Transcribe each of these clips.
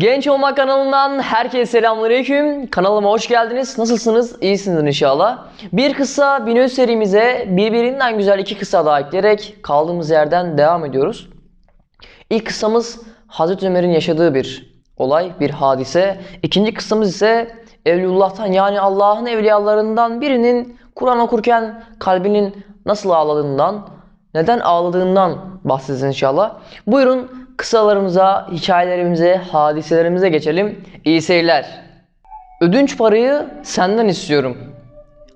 Genç Olmak kanalından herkese selamünaleyküm. Kanalıma hoş geldiniz. Nasılsınız? İyisinizdir inşallah. Bir kısa Binöz serimize birbirinden güzel iki kısa daha ekleyerek kaldığımız yerden devam ediyoruz. İlk kıssamız Hazreti Ömer'in yaşadığı bir olay, bir hadise. İkinci kıssamız ise Evliyullah'tan yani Allah'ın evliyalarından birinin Kur'an okurken kalbinin nasıl ağladığından, neden ağladığından bahsedeceğiz inşallah. Buyurun kısalarımıza, hikayelerimize, hadiselerimize geçelim. İyi seyirler. Ödünç parayı senden istiyorum.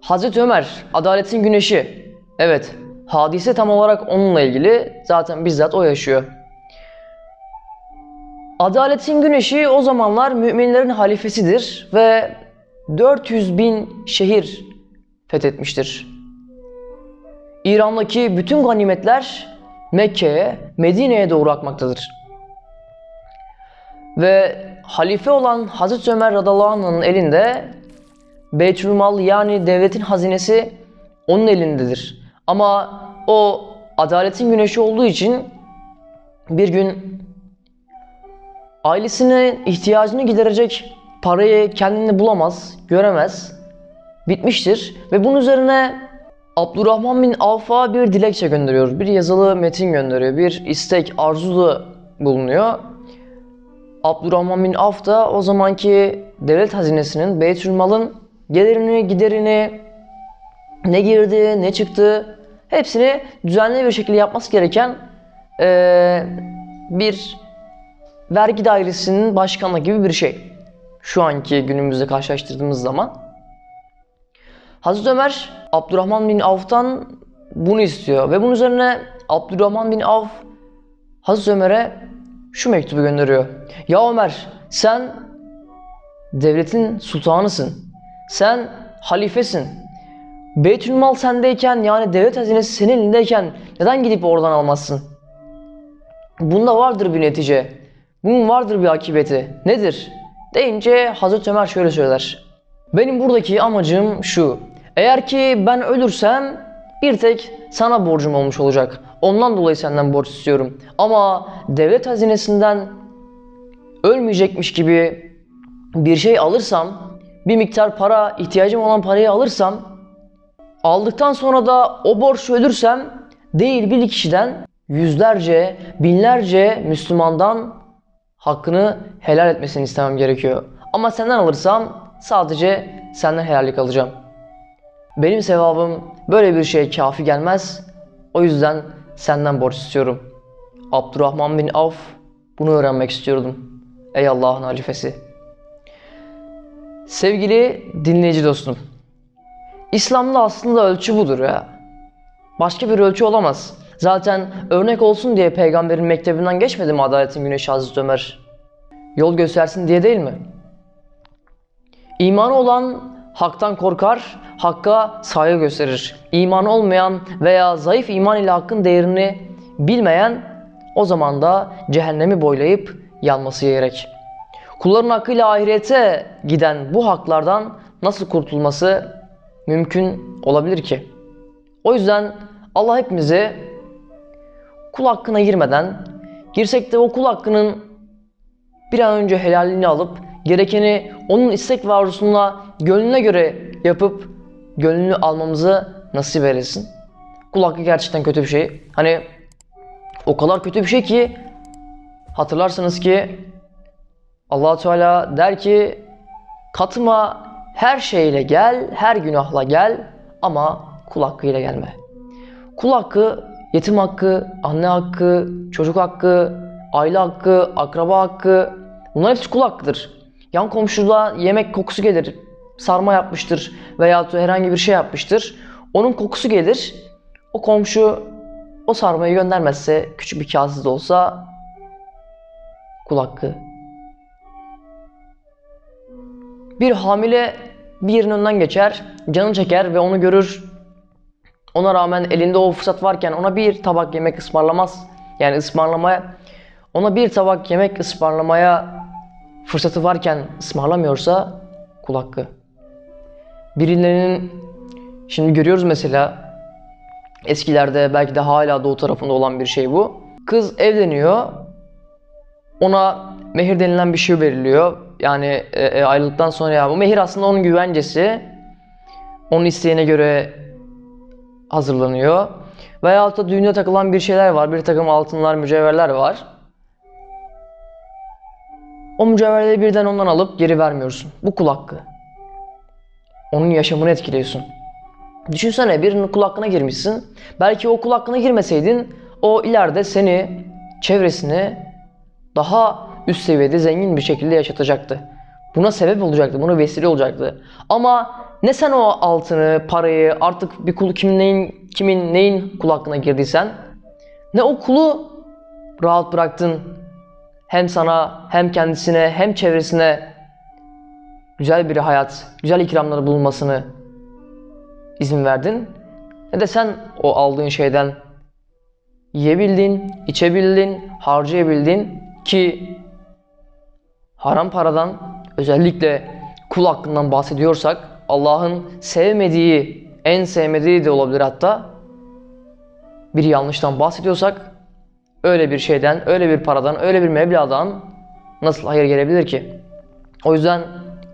Hazreti Ömer, adaletin güneşi. Evet, hadise tam olarak onunla ilgili. Zaten bizzat o yaşıyor. Adaletin güneşi o zamanlar müminlerin halifesidir ve 400 bin şehir fethetmiştir. İran'daki bütün ganimetler Mekke'ye, Medine'ye doğru akmaktadır. Ve halife olan Hazreti Ömer radıyallahu anh'ın elinde Beytülmal yani devletin hazinesi onun elindedir. Ama o adaletin güneşi olduğu için bir gün ailesine ihtiyacını giderecek parayı kendinde bulamaz, göremez, bitmiştir ve bunun üzerine Abdurrahman bin Avf'a bir dilekçe gönderiyor, bir yazılı metin gönderiyor, bir istek, arzuda bulunuyor. Abdurrahman bin Avf da o zamanki devlet hazinesinin, Beytülmal'ın gelirini, giderini, ne girdi, ne çıktı hepsini düzenli bir şekilde yapması gereken eee, bir vergi dairesinin başkanlığı gibi bir şey. Şu anki günümüzde karşılaştırdığımız zaman. Hazreti Ömer Abdurrahman bin Avf'tan bunu istiyor ve bunun üzerine Abdurrahman bin Avf Hazreti Ömer'e şu mektubu gönderiyor. Ya Ömer sen devletin sultanısın. Sen halifesin. Beytülmal sendeyken yani devlet hazinesi senin elindeyken neden gidip oradan almazsın? Bunda vardır bir netice. Bunun vardır bir akıbeti. Nedir? Deyince Hazreti Ömer şöyle söyler. Benim buradaki amacım şu. Eğer ki ben ölürsem bir tek sana borcum olmuş olacak. Ondan dolayı senden borç istiyorum. Ama devlet hazinesinden ölmeyecekmiş gibi bir şey alırsam, bir miktar para, ihtiyacım olan parayı alırsam, aldıktan sonra da o borç ölürsem değil bir kişiden yüzlerce, binlerce Müslümandan hakkını helal etmesini istemem gerekiyor. Ama senden alırsam sadece senden helallik alacağım. Benim sevabım böyle bir şey kafi gelmez. O yüzden senden borç istiyorum. Abdurrahman bin Avf bunu öğrenmek istiyordum. Ey Allah'ın halifesi. Sevgili dinleyici dostum. İslam'da aslında ölçü budur ya. Başka bir ölçü olamaz. Zaten örnek olsun diye peygamberin mektebinden geçmedi mi adaletin güneşi Hazreti Ömer? Yol göstersin diye değil mi? İmanı olan haktan korkar, hakka saygı gösterir. İmanı olmayan veya zayıf iman ile hakkın değerini bilmeyen o zaman da cehennemi boylayıp yanması gerek. Kulların hakkıyla ahirete giden bu haklardan nasıl kurtulması mümkün olabilir ki? O yüzden Allah hepimizi kul hakkına girmeden, girsek de o kul hakkının bir an önce helalini alıp gerekeni onun istek ve arzusuna gönlüne göre yapıp gönlünü almamızı nasip eylesin. Kul hakkı gerçekten kötü bir şey. Hani o kadar kötü bir şey ki hatırlarsınız ki allah Teala der ki katıma her şeyle gel, her günahla gel ama kul hakkıyla gelme. Kul hakkı, yetim hakkı, anne hakkı, çocuk hakkı, aile hakkı, akraba hakkı bunlar hepsi kul hakkıdır. Yan komşuda yemek kokusu gelir, sarma yapmıştır veya herhangi bir şey yapmıştır. Onun kokusu gelir. O komşu o sarmayı göndermezse küçük bir kağıtsız da olsa kul hakkı. Bir hamile bir yerin önünden geçer, canı çeker ve onu görür. Ona rağmen elinde o fırsat varken ona bir tabak yemek ısmarlamaz. Yani ısmarlamaya, ona bir tabak yemek ısmarlamaya fırsatı varken ısmarlamıyorsa kul hakkı. Birilerinin şimdi görüyoruz mesela eskilerde belki de hala doğu tarafında olan bir şey bu. Kız evleniyor. Ona mehir denilen bir şey veriliyor. Yani e, e, ayrıldıktan sonra ya bu mehir aslında onun güvencesi. Onun isteğine göre hazırlanıyor. Veyahut da düğünde takılan bir şeyler var. Bir takım altınlar, mücevherler var. O mücevherleri birden ondan alıp geri vermiyorsun. Bu kul hakkı. Onun yaşamını etkiliyorsun. Düşünsene birinin kul hakkına girmişsin. Belki o kul hakkına girmeseydin o ileride seni, çevresini daha üst seviyede zengin bir şekilde yaşatacaktı. Buna sebep olacaktı, buna vesile olacaktı. Ama ne sen o altını, parayı, artık bir kul kimin neyin, kimin neyin kul hakkına girdiysen, ne o kulu rahat bıraktın. Hem sana, hem kendisine, hem çevresine güzel bir hayat, güzel ikramları bulunmasını izin verdin. Ne de sen o aldığın şeyden yiyebildin, içebildin, harcayabildin ki haram paradan özellikle kul hakkından bahsediyorsak Allah'ın sevmediği, en sevmediği de olabilir hatta bir yanlıştan bahsediyorsak öyle bir şeyden, öyle bir paradan, öyle bir meblağdan nasıl hayır gelebilir ki? O yüzden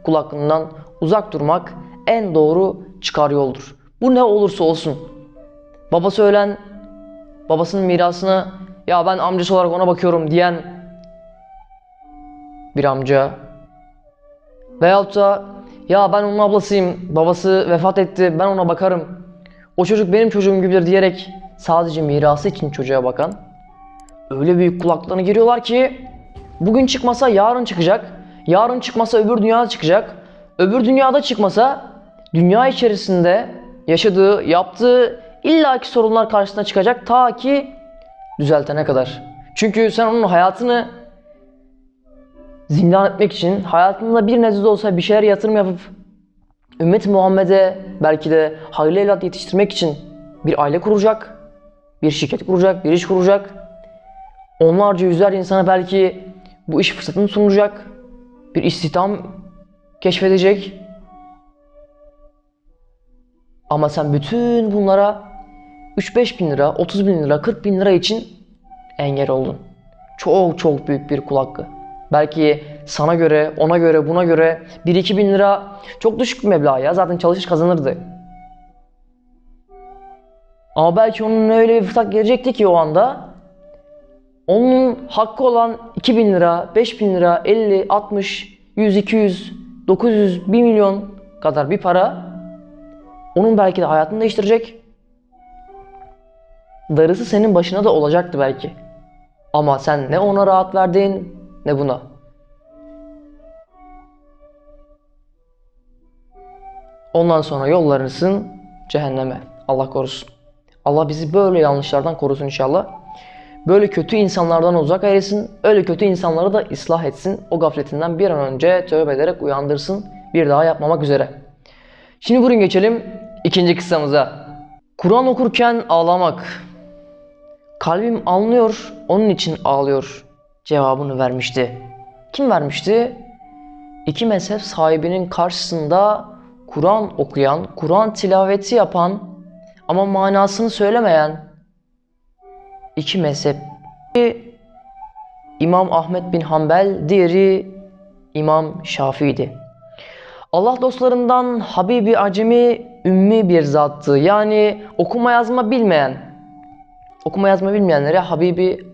kul hakkından uzak durmak en doğru çıkar yoldur. Bu ne olursa olsun. Babası ölen, babasının mirasını ya ben amcası olarak ona bakıyorum diyen bir amca veyahut da ya ben onun ablasıyım, babası vefat etti, ben ona bakarım. O çocuk benim çocuğum gibidir diyerek sadece mirası için çocuğa bakan öyle büyük kulaklarına giriyorlar ki bugün çıkmasa yarın çıkacak. Yarın çıkmasa öbür dünyada çıkacak. Öbür dünyada çıkmasa dünya içerisinde yaşadığı, yaptığı illaki sorunlar karşısına çıkacak ta ki düzeltene kadar. Çünkü sen onun hayatını zindan etmek için hayatında bir nebze de olsa bir şeyler yatırım yapıp ümmet Muhammed'e belki de hayırlı evlat yetiştirmek için bir aile kuracak, bir şirket kuracak, bir iş kuracak. Onlarca yüzlerce insana belki bu iş fırsatını sunacak, bir istihdam keşfedecek. Ama sen bütün bunlara 3-5 bin lira, 30 bin lira, 40 bin lira için engel oldun. Çok çok büyük bir kul. Belki sana göre, ona göre, buna göre 1-2 bin lira çok düşük bir meblağ ya. Zaten çalışır kazanırdı. Ama belki onun öyle bir fırsat gelecekti ki o anda onun hakkı olan 2000 lira, 5000 lira, 50, 60, 100, 200, 900, 1 milyon kadar bir para onun belki de hayatını değiştirecek. Darısı senin başına da olacaktı belki. Ama sen ne ona rahat verdin ne buna. Ondan sonra yollarısın cehenneme. Allah korusun. Allah bizi böyle yanlışlardan korusun inşallah. Böyle kötü insanlardan uzak eylesin. Öyle kötü insanları da ıslah etsin. O gafletinden bir an önce tövbe ederek uyandırsın. Bir daha yapmamak üzere. Şimdi buyurun geçelim ikinci kıssamıza. Kur'an okurken ağlamak. Kalbim anlıyor, onun için ağlıyor cevabını vermişti. Kim vermişti? İki mezhep sahibinin karşısında Kur'an okuyan, Kur'an tilaveti yapan ama manasını söylemeyen iki mezhep. Biri İmam Ahmet bin Hanbel, diğeri İmam Şafii'di. Allah dostlarından Habibi Acemi ümmi bir zattı. Yani okuma yazma bilmeyen, okuma yazma bilmeyenlere Habibi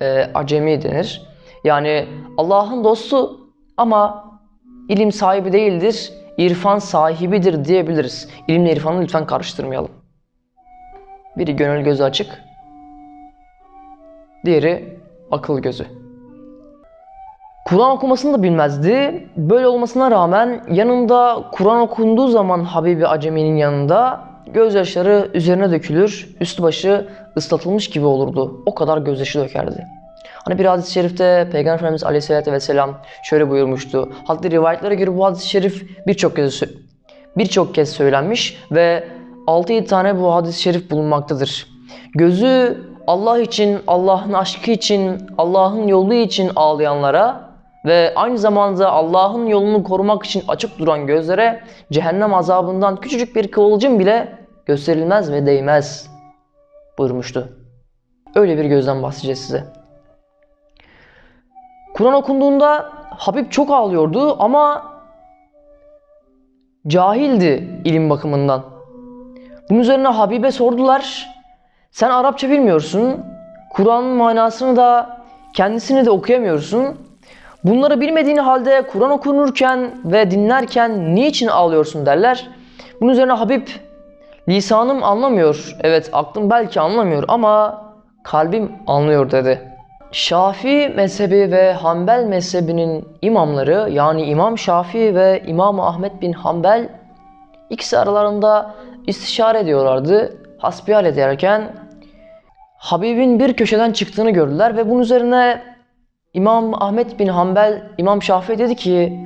e, Acemi denir. Yani Allah'ın dostu ama ilim sahibi değildir, irfan sahibidir diyebiliriz. İlimle irfanı lütfen karıştırmayalım. Biri gönül gözü açık, diğeri akıl gözü. Kur'an okumasını da bilmezdi. Böyle olmasına rağmen yanında Kur'an okunduğu zaman Habibi Acemi'nin yanında gözyaşları üzerine dökülür, üstü başı ıslatılmış gibi olurdu. O kadar gözyaşı dökerdi. Hani bir hadis-i şerifte Peygamber Efendimiz Aleyhisselatü Vesselam şöyle buyurmuştu. Hatta rivayetlere göre bu hadis-i şerif birçok kez birçok kez söylenmiş ve 6-7 tane bu hadis-i şerif bulunmaktadır. Gözü Allah için, Allah'ın aşkı için, Allah'ın yolu için ağlayanlara ve aynı zamanda Allah'ın yolunu korumak için açık duran gözlere cehennem azabından küçücük bir kıvılcım bile gösterilmez ve değmez buyurmuştu. Öyle bir gözden bahsedeceğiz size. Kur'an okunduğunda Habib çok ağlıyordu ama cahildi ilim bakımından. Bunun üzerine Habib'e sordular. Sen Arapça bilmiyorsun. Kur'an'ın manasını da kendisini de okuyamıyorsun. Bunları bilmediğin halde Kur'an okunurken ve dinlerken niçin ağlıyorsun derler. Bunun üzerine Habib lisanım anlamıyor. Evet aklım belki anlamıyor ama kalbim anlıyor dedi. Şafii mezhebi ve Hanbel mezhebinin imamları yani İmam Şafii ve İmam Ahmet bin Hanbel ikisi aralarında istişare ediyorlardı. Hasbihal ederken Habib'in bir köşeden çıktığını gördüler ve bunun üzerine İmam Ahmet bin Hanbel, İmam Şafii dedi ki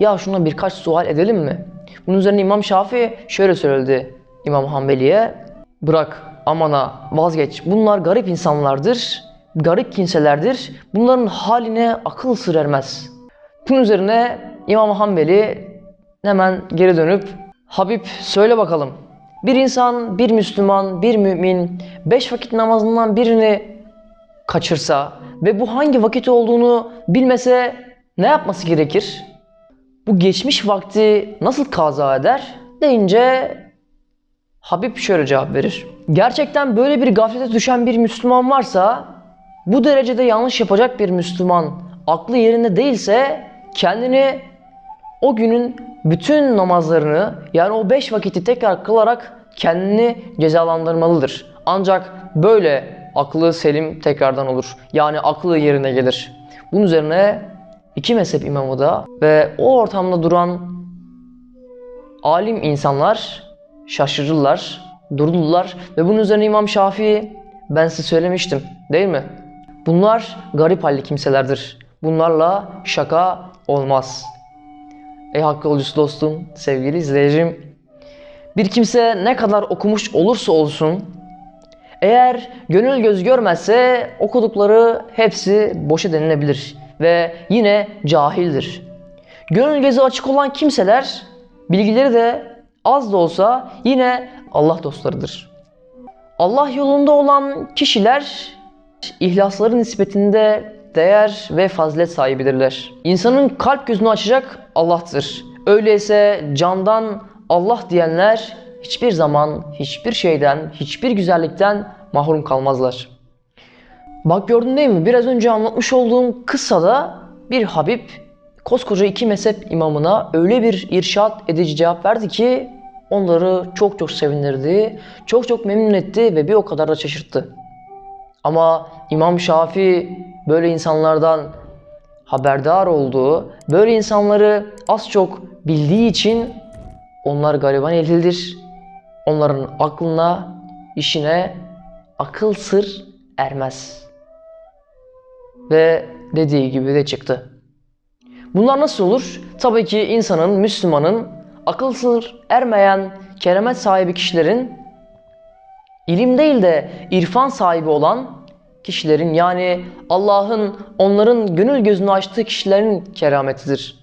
ya şuna birkaç sual edelim mi? Bunun üzerine İmam Şafii şöyle söyledi İmam Hanbeli'ye bırak amana vazgeç bunlar garip insanlardır, garip kimselerdir bunların haline akıl sır ermez. Bunun üzerine İmam Hanbeli hemen geri dönüp Habib söyle bakalım bir insan, bir Müslüman, bir mümin beş vakit namazından birini kaçırsa ve bu hangi vakit olduğunu bilmese ne yapması gerekir? Bu geçmiş vakti nasıl kaza eder? deyince Habib şöyle cevap verir. Gerçekten böyle bir gaflete düşen bir Müslüman varsa bu derecede yanlış yapacak bir Müslüman aklı yerinde değilse kendini o günün bütün namazlarını yani o beş vakiti tekrar kılarak kendini cezalandırmalıdır. Ancak böyle aklı selim tekrardan olur. Yani aklı yerine gelir. Bunun üzerine iki mezhep imamı da ve o ortamda duran alim insanlar şaşırırlar, dururlar ve bunun üzerine İmam Şafii ben size söylemiştim değil mi? Bunlar garip halli kimselerdir. Bunlarla şaka olmaz. Ey hakkı yolcusu dostum, sevgili izleyicim. Bir kimse ne kadar okumuş olursa olsun eğer gönül göz görmezse okudukları hepsi boşa denilebilir ve yine cahildir. Gönül gözü açık olan kimseler bilgileri de az da olsa yine Allah dostlarıdır. Allah yolunda olan kişiler ihlasları nispetinde değer ve fazilet sahibidirler. İnsanın kalp gözünü açacak Allah'tır. Öyleyse candan Allah diyenler hiçbir zaman hiçbir şeyden, hiçbir güzellikten mahrum kalmazlar. Bak gördün değil mi? Biraz önce anlatmış olduğum kıssada bir Habib koskoca iki mezhep imamına öyle bir irşat edici cevap verdi ki onları çok çok sevindirdi, çok çok memnun etti ve bir o kadar da şaşırttı. Ama İmam Şafii böyle insanlardan haberdar olduğu, böyle insanları az çok bildiği için onlar gariban ehlidir. Onların aklına, işine akıl sır ermez. Ve dediği gibi de çıktı. Bunlar nasıl olur? Tabii ki insanın, Müslümanın akıl sır ermeyen keramet sahibi kişilerin ilim değil de irfan sahibi olan kişilerin yani Allah'ın onların gönül gözünü açtığı kişilerin kerametidir.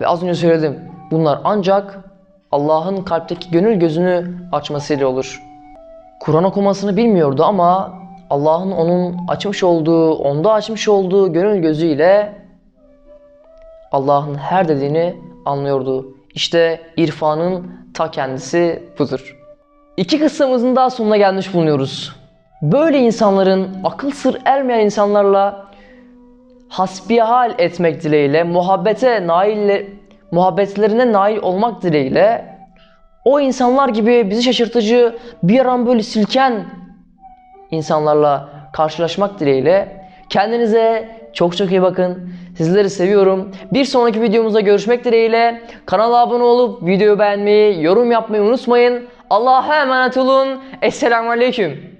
Ve az önce söyledim. Bunlar ancak Allah'ın kalpteki gönül gözünü açmasıyla olur. Kur'an okumasını bilmiyordu ama Allah'ın onun açmış olduğu, onda açmış olduğu gönül gözüyle Allah'ın her dediğini anlıyordu. İşte irfanın ta kendisi budur. İki kıssamızın daha sonuna gelmiş bulunuyoruz. Böyle insanların akıl sır ermeyen insanlarla hasbihal etmek dileğiyle, muhabbete nail muhabbetlerine nail olmak dileğiyle o insanlar gibi bizi şaşırtıcı bir an böyle silken insanlarla karşılaşmak dileğiyle kendinize çok çok iyi bakın. Sizleri seviyorum. Bir sonraki videomuzda görüşmek dileğiyle kanala abone olup videoyu beğenmeyi, yorum yapmayı unutmayın. Allah'a emanet olun. Esselamu Aleyküm.